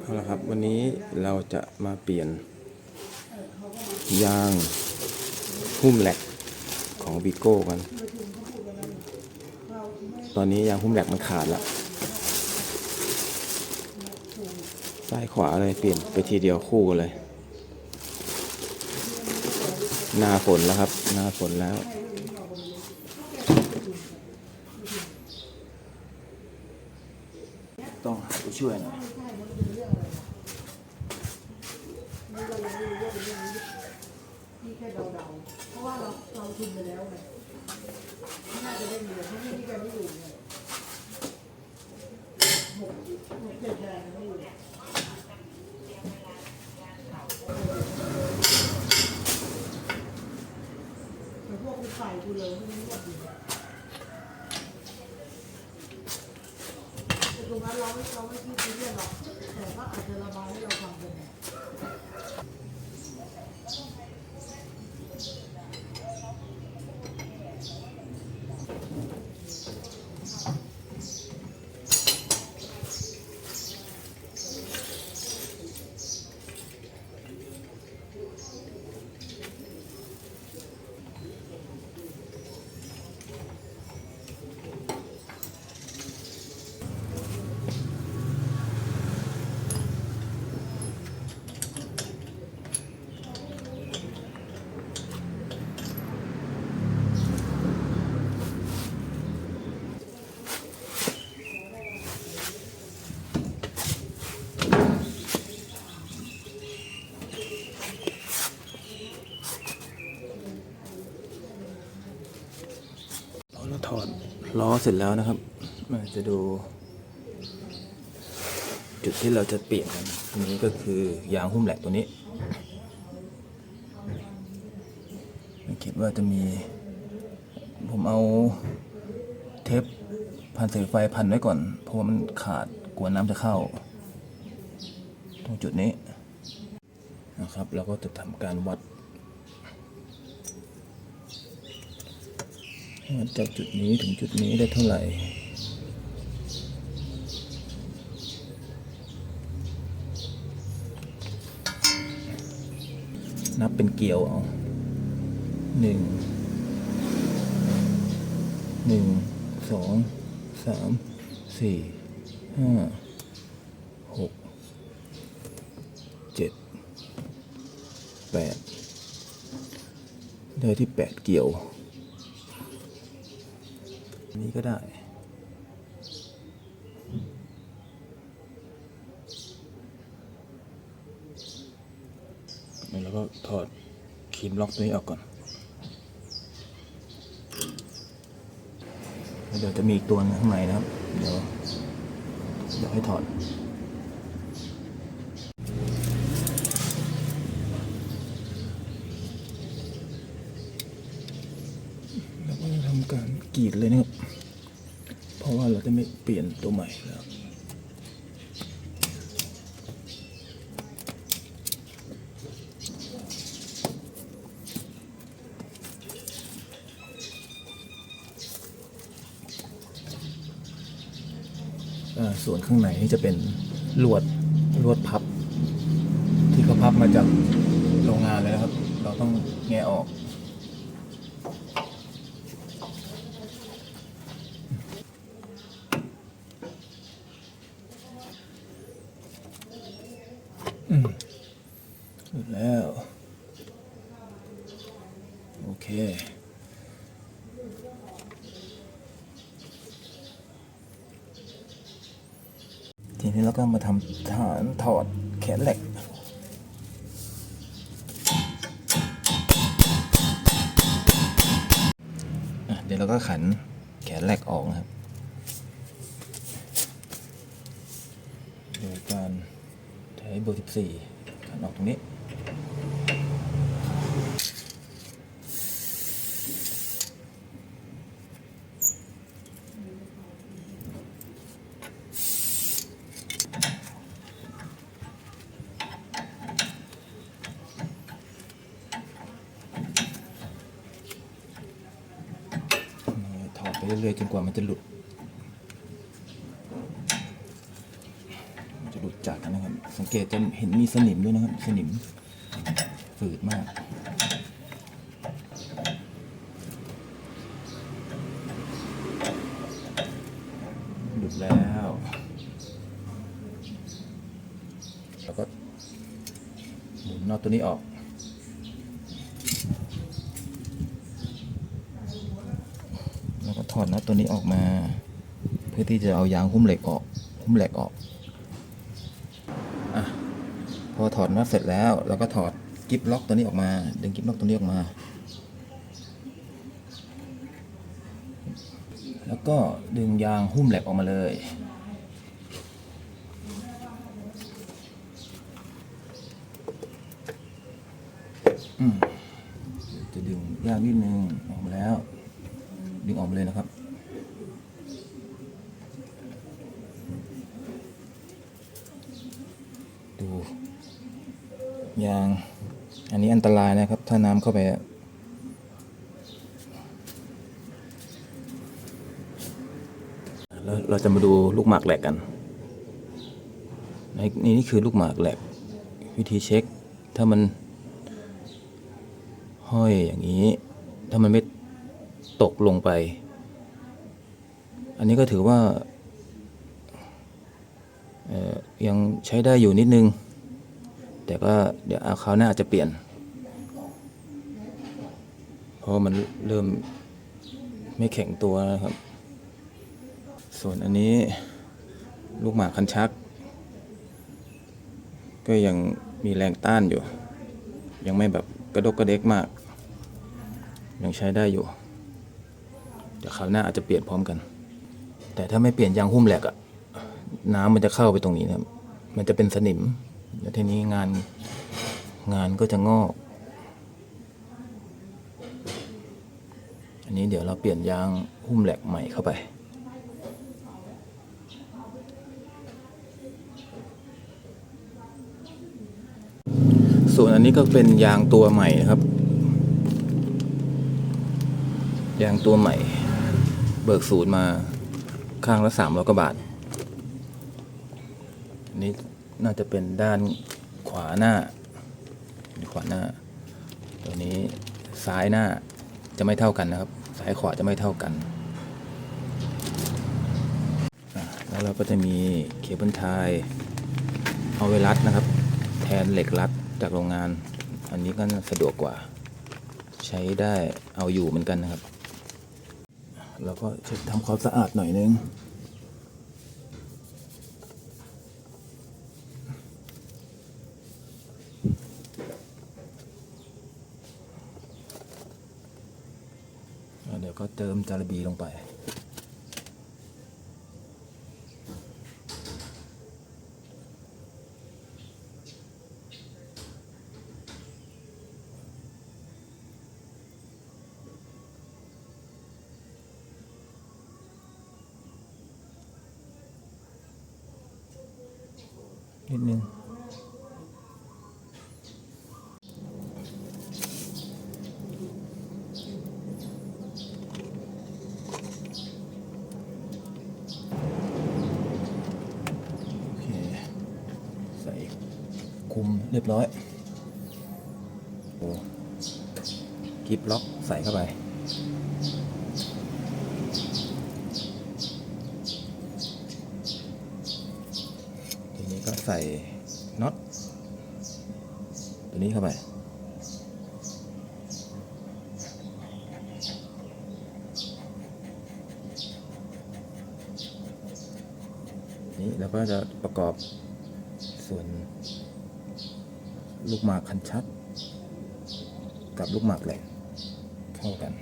เอาละครับ วันนี้เราจะมาเปลี่ยน ยางหุ้มแหลกของบิโก้กัน ตอนนี้ยางหุ้มแหลกมันขาดล้วซ้ายขวาเลยเปลี่ยนไปทีเดียวคู่กันเลย หน้าฝนแล้วครับ หน้าฝนแล้วต้องหาผู้ช่วยหน่อย แค่เดาๆ เพราะว่าเราเราทุนไปแล้วไงไม่น่าจะได้เงินเพราะพี่แกไม่อยู่ไงหกหกเจ็ดแดงไม่อยู่แต่พวกคุณใส่กูเลยไม่รู้ว่าดีแต่ตรงนั้นเราไม่เราไม่คิดซีเรียสหรอกแต่ก็อาจจะระบายให้เราฟังกันไง เรา ถอดล้อเสร็จแล้วนะครับมาจะดู จุดที่เราจะเปลี่ยนกันตรงนี้ก็คือยางหุ้มแหลกตัวนี้ไม่คิดว่าจะมี ผมเอาเทปพันสายไฟพันไว้ก่อน เพราะว่ามันขาดกลัวน้ำจะเข้า ตรงจุดนี้นะครับ แล้วก็จะทำการวัด วัดจากจุดนี้ถึงจุดนี้ได้เท่าไหร่นับเป็นเกลียวเอาหนึ่ง หนึ่ง สอง สาม สี่ ห้า หก เจ็ด แปด ได้ที่แปดเกี่ยว นี้ก็ได้แล้วก็ถอดครีมล็อกตัวนี้ออกก่อนเดี๋ยวจะมีอีกตัวหนึงข้างในนะครับ เดี๋ยวเดี๋ยวให้ถอด แล้วก็จะทำ กรีดเลยนะครับ เพราะว่าเราจะไม่เปลี่ยนตัวใหม่แล้วส่วนข้างในนี่จะเป็นลวดลวดพับ ที่เขาพับมาจากโรงงานเลยนะครับ เราต้องแงะออก อืมเสร็จแล้ว โอเค ทีนี้เราก็มาทำฐานถอดแขนเหล็กเดี๋ยวเราก็ขันแขนเหล็กออกนะครับโดยการใช้เบอร์ 14ขันออกตรงนี้ ถอดไป เรื่อยๆจนกว่ามันจะหลุดจะหลุดจากกันนะครับ สังเกตจะเห็นมีสนิมด้วยนะครับ สนิมฝืดมากหลุดแล้วแล้วก็หมุนน็อตตัวนี้ออก แล้วก็ถ อดน็อตตัวนี้ออกมา เพื่อที่จะเอายางหุ้มเหล็กออก หุ้มเหล็กออกอพอถอดน็อตเสร็จแล้วเราก็ถอดกิฟล็อกตัวนี้ออกมา ดึงกิฟล็อกตัวนี้ออกมา แล้วก็ดึงยางหุ้มเหล็กออกมาเลยอืมจะดึงยากนิดนึงออกมาแล้ว ดึงออกมาเลยนะครับ ดูยาง อันนี้อันตรายนะครับ ถ้าน้ำเข้าไปแล้วเราจะมาดูลูกหมากแหลกกันในนี่นี่คือลูกหมากแหลก วิธีเช็ค ถ้ามันห้อยอย่างนี้ ถ้ามันไม่ ตกลงไป อันนี้ก็ถือว่าเอ่อยังใช้ได้อยู่นิดนึง แต่ก็เดี๋ยวเอาคราวหน้าอาจจะเปลี่ยน เพราะมันเริ่มไม่แข็งตัวนะครับ ส่วนอันนี้ลูกหมากคันชัก ก็ยังมีแรงต้านอยู่ ยังไม่แบบกระดกกระเดกมาก ยังใช้ได้อยู่ เดี๋ยวคราวหน้าอาจจะเปลี่ยนพร้อมกัน แต่ถ้าไม่เปลี่ยนยางหุ้มแหลกอะน้ำมันจะเข้าไปตรงนี้นะมันจะเป็นสนิม แล้วทีนี้งานงานก็จะงอก อันนี้เดี๋ยวเราเปลี่ยนยางหุ้มแหลกใหม่เข้าไป ส่วนอันนี้ก็เป็นยางตัวใหม่นะครับ ยางตัวใหม่ เบิกศูนย์มาข้างละสามร้อยกว่าบาทอันนี้น่าจะเป็นด้านขวาหน้า ขวาหน้า ตัวนี้ซ้ายหน้าจะไม่เท่ากันนะครับ ซ้ายขวาจะไม่เท่ากัน แล้วเราก็จะมีเคเบิลไทยเอาไว้รัดนะครับ แทนเหล็กรัดจากโรงงาน อันนี้ก็สะดวกกว่า ใช้ได้เอาอยู่เหมือนกันนะครับ แล้วก็เช็ดทำความสะอาดหน่อยนึงเดี๋ยวก็เติมจาระบีลงไป นิดนึงโอเคใส่คุมเรียบร้อยโอ้กิฟล็อกใส่เข้าไป นี้ก็ใส่น็อตตัวนี้เข้าไปนี่แล้วก็จะประกอบส่วน ลูกหมากคันชักกับลูกหมากแหลกเข้ากัน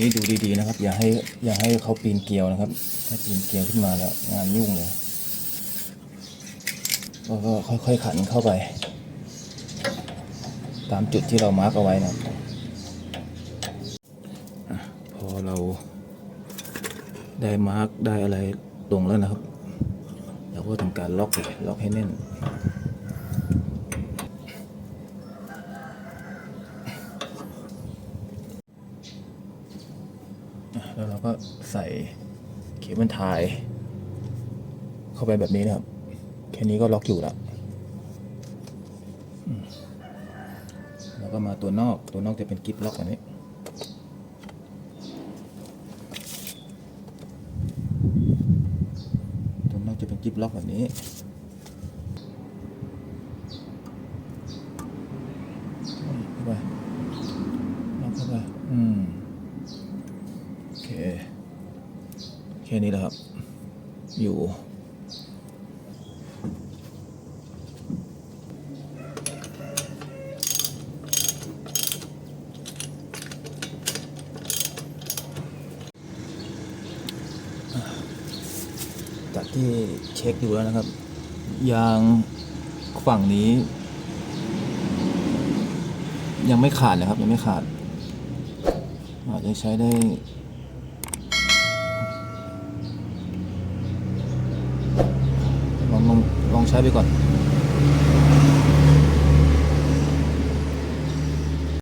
นี้ดูดีๆนะครับ อย่าให้อย่าให้เขาปีนเกลียวนะครับ ถ้าปีนเกลียวขึ้นมาแล้วงานยุ่งเลยก็ก็ค่อยๆขันเข้าไป ตามจุดที่เรามาร์กเอาไว้นะครับอะพอเราได้มาร์กได้อะไรตรงแล้วนะครับเราก็ทำการล็อกเลยล็อกให้แน่น อะแล้วเราก็ ใส่เคเบิลไทยเข้าไปแบบนี้นะครับ แค่นี้ก็ล็อกอยู่แล้วแล้วก็มาตัวนอกตัวนอกจะเป็นกิบล็อกแบบนี้ตัวนอกจะเป็นกิบล็อกแบบนี้ เข้าไปล็อกเข้าไป อืม โอเค แค่นี้แหละครับ อยู่ จากที่เช็คดูแล้วนะครับ ยางฝั่งนี้ ยังไม่ขาดนะครับ ยังไม่ขาดอาจจะใช้ได้ ล